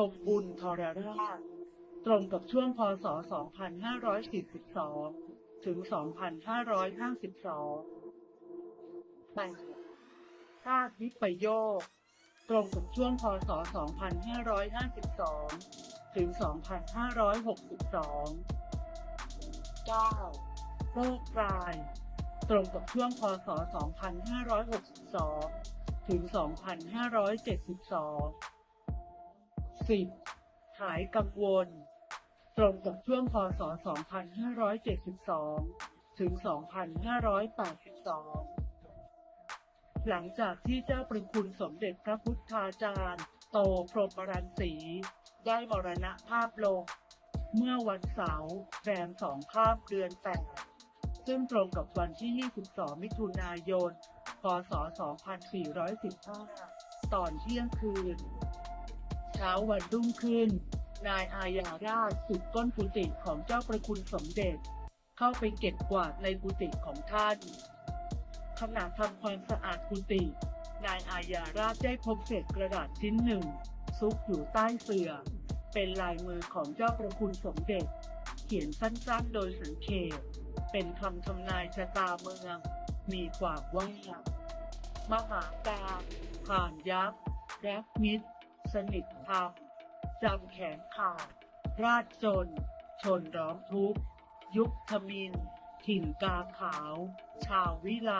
ชมบุญทรราช ตรงกับช่วงพศ 2542 ถึง 2552 8. ธาตุวิปโยค ตรงกับช่วงพศ 2552 ถึง 2562 9. โรคราย ตรงกับช่วงพศ 2562 ถึง 2572 10. หายกังวล ตรงกับช่วงพศ 2572 ถึง 2582 หลังจากที่เจ้าประคุณสมเด็จพระพุทธาจารย์ โตพรหมรังสี ได้มรณภาพลง เมื่อวันเสาร์แรมสองข้ามเดือนแปดซึ่งตรงกับวันที่ 22 มิถุนายน พศ 2415 ตอนเที่ยงคืน ช้าวันรุ่งขึ้น นายอาญาราชสุดก้นกุฏิของเจ้าประคุณสมเด็จ เข้าไปเก็บกวาดในกุฏิของท่านขณะทำความสะอาดกุฏินายอาญาราชได้พบเศษกระดาษชิ้นหนึ่ง ซุกอยู่ใต้เสื่อ เป็นลายมือของเจ้าประคุณสมเด็จ เขียนสั้นๆโดยสังเขปเป็นคำทำนายชะตาเมือง มีความว่ามหาการผ่านยักษ์แรักมิตร สนิทธรรมจำแขนขาดราดจน ชนร้องทุกข์ยุคทมิน ถิ่นกาขาว ชาววิไล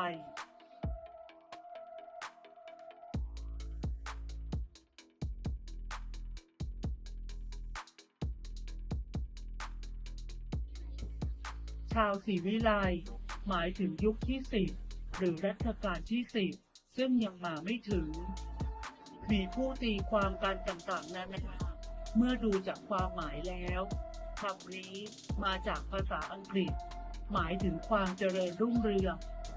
ชาวศรีวิไลหมายถึงยุคที่สิบหรือรัชกาลที่สิบซึ่งยังมาไม่ถึง มีผู้ตีความการต่างๆนานาเมื่อดูจากความหมายแล้วคำนี้มาจากภาษาอังกฤษ หมายถึงความเจริญรุ่งเรือง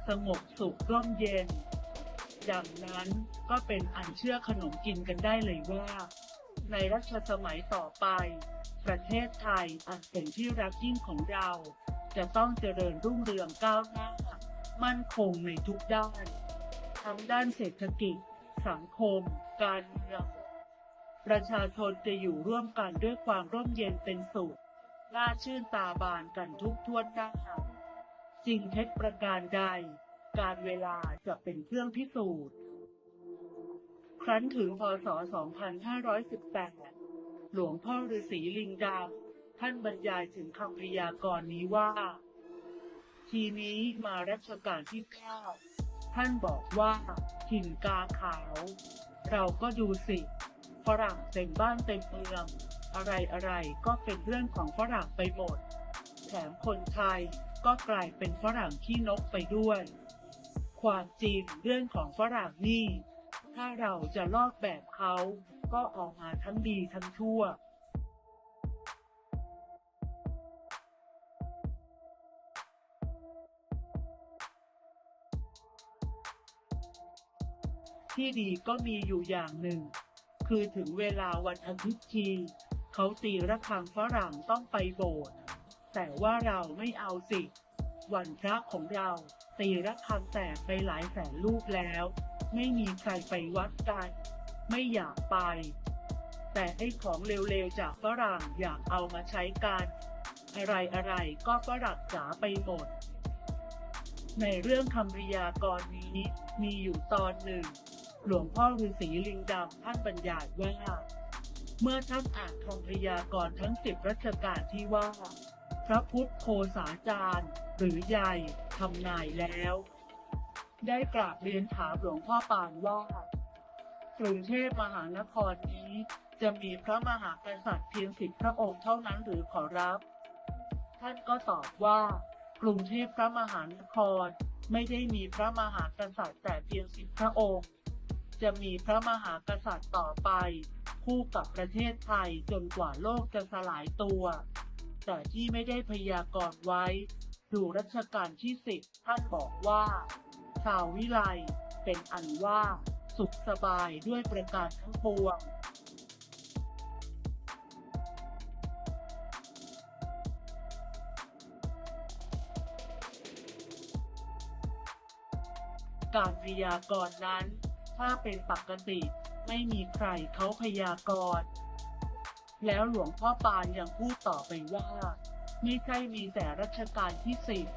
สงบสุขร่มเย็น ดังนั้นก็เป็นอันเชื่อขนมกินกันได้เลยว่า ในรัชสมัยต่อไป ประเทศไทยอันเป็นที่รักยิ่งของเรา จะต้องเจริญรุ่งเรืองก้าวหน้า มั่นคงในทุกด้าน ทั้งด้านเศรษฐกิจ สังคม การเมืองประชาชนจะอยู่ร่วมกันด้วยความร่มเย็นเป็นสุขน่าชื่นตาบานกันทุกทวนหน้าจริงเท็จประการใด การเวลาจะเป็นเครื่องพิสูจน์ ครั้นถึงพศ 2518 หลวงพ่อฤาษีลิงดำท่านบรรยายถึงคำพยากรณ์นี้ว่า ทีนี้มารัชกาลที่เก้าท่านบอกว่าถิ่นกาขาว เราก็ดูสิฝรั่งเต็มบ้านเต็มเมือง อะไรอะไรก็เป็นเรื่องของฝรั่งไปหมด แถมคนไทยก็กลายเป็นฝรั่งขี้นกไปด้วย ความจริงเรื่องของฝรั่งนี่ ถ้าเราจะลอกแบบเขา ก็ออกมาทั้งดีทั้งชั่ว ที่ดีก็มีอยู่อย่างหนึ่ง คือถึงเวลาวันอาทิตย์ทีเขาตีระฆังฝรั่งต้องไปโบสถ์แต่ว่าเราไม่เอาสิ วันพระของเรา ตีระฆังแตกไปหลายแสนลูกแล้ว ไม่มีใครไปวัดกันไม่อยากไป แต่ไอ้ของเร็วๆจากฝรั่งอยากเอามาใช้กันอะไรอะไรๆก็ฝรั่งจ๋าไปหมดในเรื่องคำพยากรณ์นี้มีอยู่ตอนหนึ่ง หลวงพ่อฤาษีลิงดำท่านบรรยายว่า เมื่อท่านอ่านคำพยากรณ์ทั้งสิบรัชกาลที่ว่า พระพุทธโคสาจารย์ หรือใหญ่ทำนายแล้ว ได้กราบเรียนถามหลวงพ่อปานว่ากรุงเทพมหานครนี้จะมีพระมหากษัตริย์เพียงสิบพระองค์เท่านั้นหรือขอรับ ท่านก็ตอบว่ากรุงเทพพระมหานครไม่ได้มีพระมหากษัตริย์แต่เพียงสิบพระองค์ จะมีพระมหากษัตริย์ต่อไป คู่กับประเทศไทยจนกว่าโลกจะสลายตัว แต่ที่ไม่ได้พยากรณ์ไว้ ดูรัชกาลที่สิบท่านบอกว่า ชาววิไลเป็นอันว่า สุขสบายด้วยประการทั้งปวงการพยากรณ์นั้น ถ้าเป็นปกติ ไม่มีใครเขาพยากรณ์ แล้วหลวงพ่อปานยังพูดต่อไปว่า ไม่ใช่มีแต่รัชกาลที่สิบ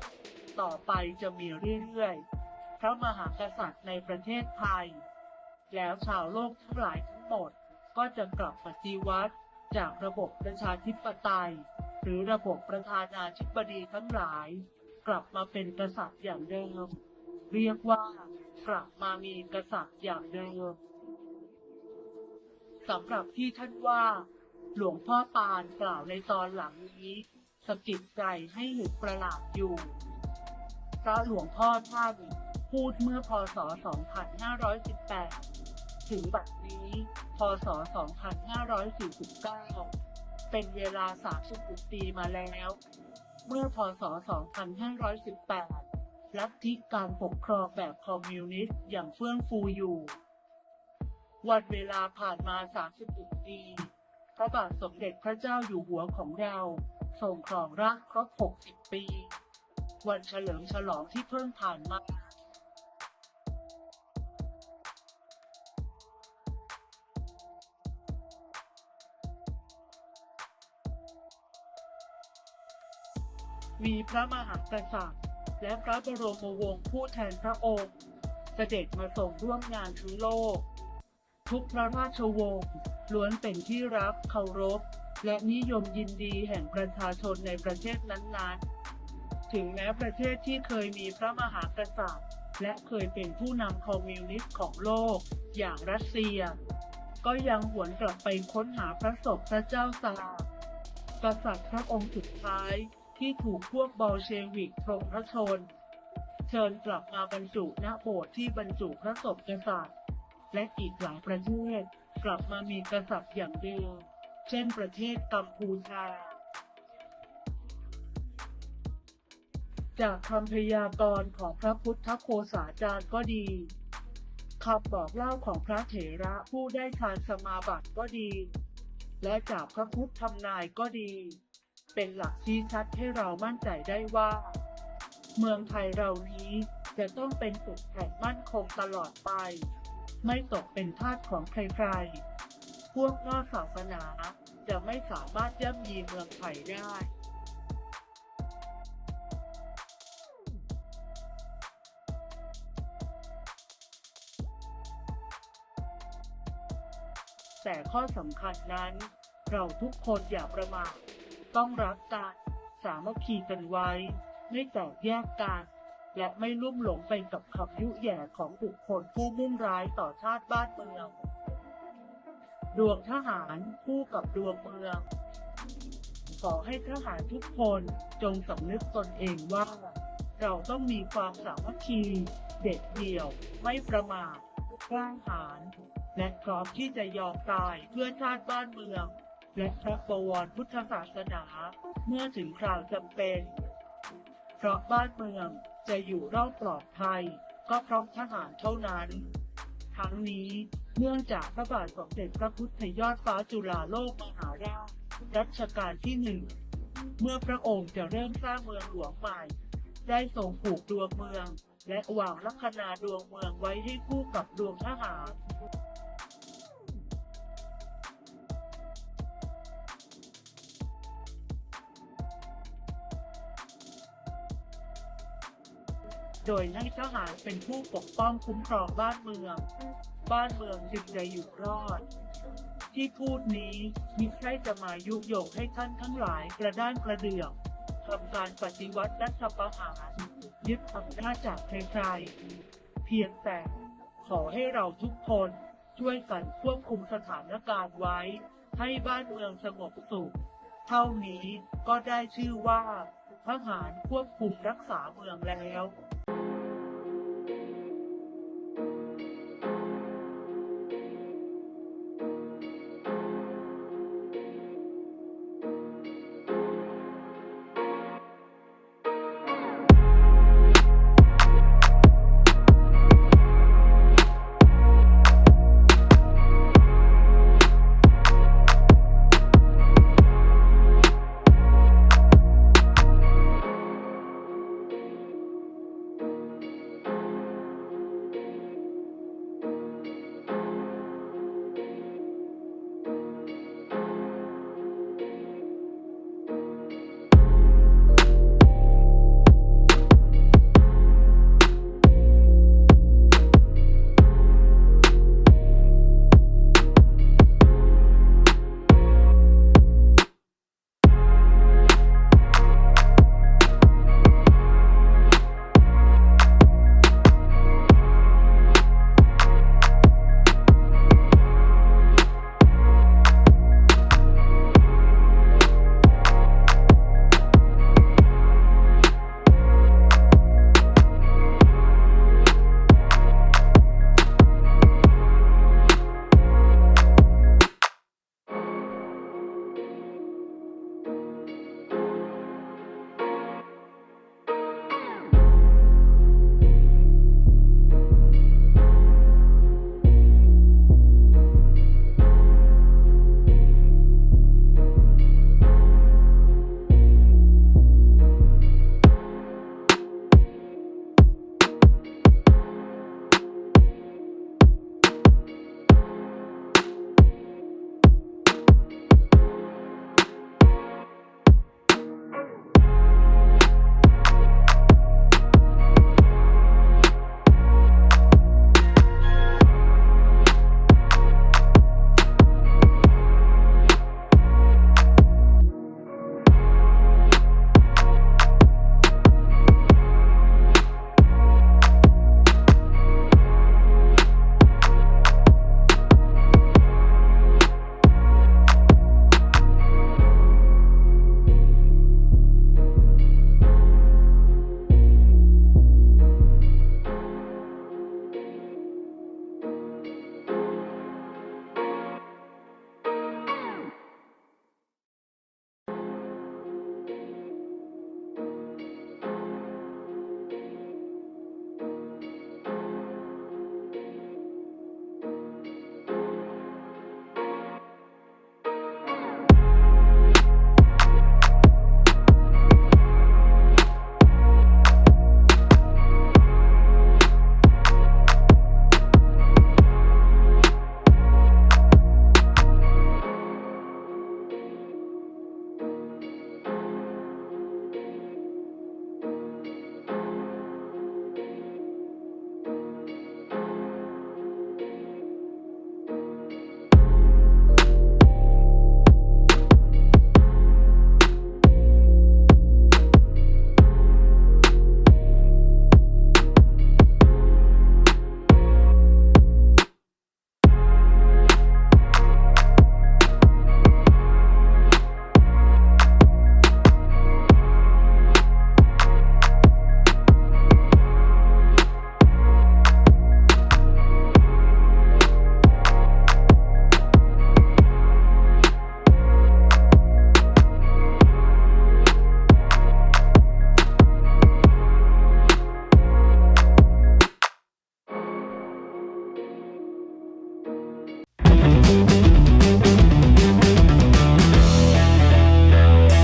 ต่อไปจะมีเรื่อยๆ พระมหากษัตริย์ในประเทศไทย แล้วชาวโลกทั้งหลายทั้งหมด ก็จะกลับปฏิวัติจากระบบประชาธิปไตย หรือระบบประธานาธิบดีทั้งหลาย กลับมาเป็นกษัตริย์อย่างเดิม เรียกว่า กลับมามีกษัตริย์อย่างเดิมสำหรับที่ท่านว่า หลวงพ่อปานกล่าวในตอนหลังนี้สะกิดใจให้หยุดประหลาดอยู่เพราะหลวงพ่อท่านพูดเมื่อพศ 2518 ถึงบัดนี้ พศ 2549 เป็นเวลา36ปีมาแล้ว เมื่อพศ 2518 ลัทธิการปกครองแบบคอมมิวนิสต์อย่างเฟื่องฟูอยู่ วันเวลาผ่านมา 31 ปี พระบาทสมเด็จพระเจ้าอยู่หัวของเราทรงครองราชครบ 60 ปี วันเฉลิมฉลองที่เพิ่งผ่านมามีพระมหากษัตริย์ และพระบรมวงศ์ผู้แทนพระองค์ เสด็จมาส่งร่วมงานทั้งโลก ทุกพระราชวงศ์ล้วนเป็นที่รักเคารพ และนิยมยินดีแห่งประชาชนในประเทศนั้นๆ ถึงแม้ประเทศที่เคยมีพระมหากษัตริย์ และเคยเป็นผู้นำคอมมิวนิสต์ของโลก อย่างรัสเซีย ก็ยังหวนกลับไปค้นหาพระศพพระเจ้าซาร์กษัตริย์พระองค์สุดท้าย ที่ถูกพวกบอลเชวิกทรงพระชน เชิญกลับมาบรรจุณโบสถ์ที่บรรจุพระศพกษัตริย์ และอีกหลายประเทศกลับมามีกษัตริย์อย่างเดิมเช่นประเทศกัมพูชา จากคำพยากรณ์ของพระพุทธโคสาจารย์ก็ดีคำบอกเล่าของพระเถระผู้ได้ทานสมาบัติก็ดี และจากพระพุทธทำนายก็ดี เป็นหลักชี้ชัดให้เรามั่นใจได้ว่า เมืองไทยเรานี้จะต้องเป็นสุขแห่งมั่นคงตลอดไป ไม่ตกเป็นทาสของใครๆ พวกนอกศาสนาจะไม่สามารถย่ำยีเมืองไทยได้แต่ข้อสำคัญนั้น เราทุกคนอย่าประมาท ต้องรักกัน สามัคคีกันไว้ ไม่แตกแยกกัน และไม่ลุ่มหลงไปกับคำยุแย่ของบุคคลผู้มุ่งร้ายต่อชาติบ้านเมือง ดวงทหารคู่กับดวงเมือง ขอให้ทหารทุกคนจงสำนึกตนเองว่า เราต้องมีความสามัคคี เด็ดเดี่ยว ไม่ประมาทกล้าหาญและพร้อมที่จะยอมตายเพื่อชาติบ้านเมือง และพระบวรพุทธศาสนาเมื่อถึงคราวจำเป็น เพราะบ้านเมืองจะอยู่รอดปลอดภัย ก็เพราะทหารเท่านั้น ทั้งนี้เนื่องจากพระบาทสมเด็จพระพุทธยอดฟ้าจุฬาโลกมหาราชรัชกาลที่หนึ่งเมื่อพระองค์จะเริ่มสร้างเมืองหลวงใหม่ ได้ทรงผูกดวงเมือง และวางลัคนาดวงเมืองไว้ให้คู่กับดวงทหาร โดยให้ทหารเป็นผู้ปกป้องคุ้มครองบ้านเมือง บ้านเมืองจึงจะอยู่รอด ที่พูดนี้มิใช่จะมายุยงให้ท่านทั้งหลายกระด้านกระเดื่องทำการปฏิวัติรัฐประหารยึดอำนาจจากใครๆเพียงแต่ขอให้เราทุกคนช่วยกันควบคุมสถานการณ์ไว้ ให้บ้านเมืองสงบสุข เท่านี้ก็ได้ชื่อว่าทหารควบคุมรักษาเมืองแล้ว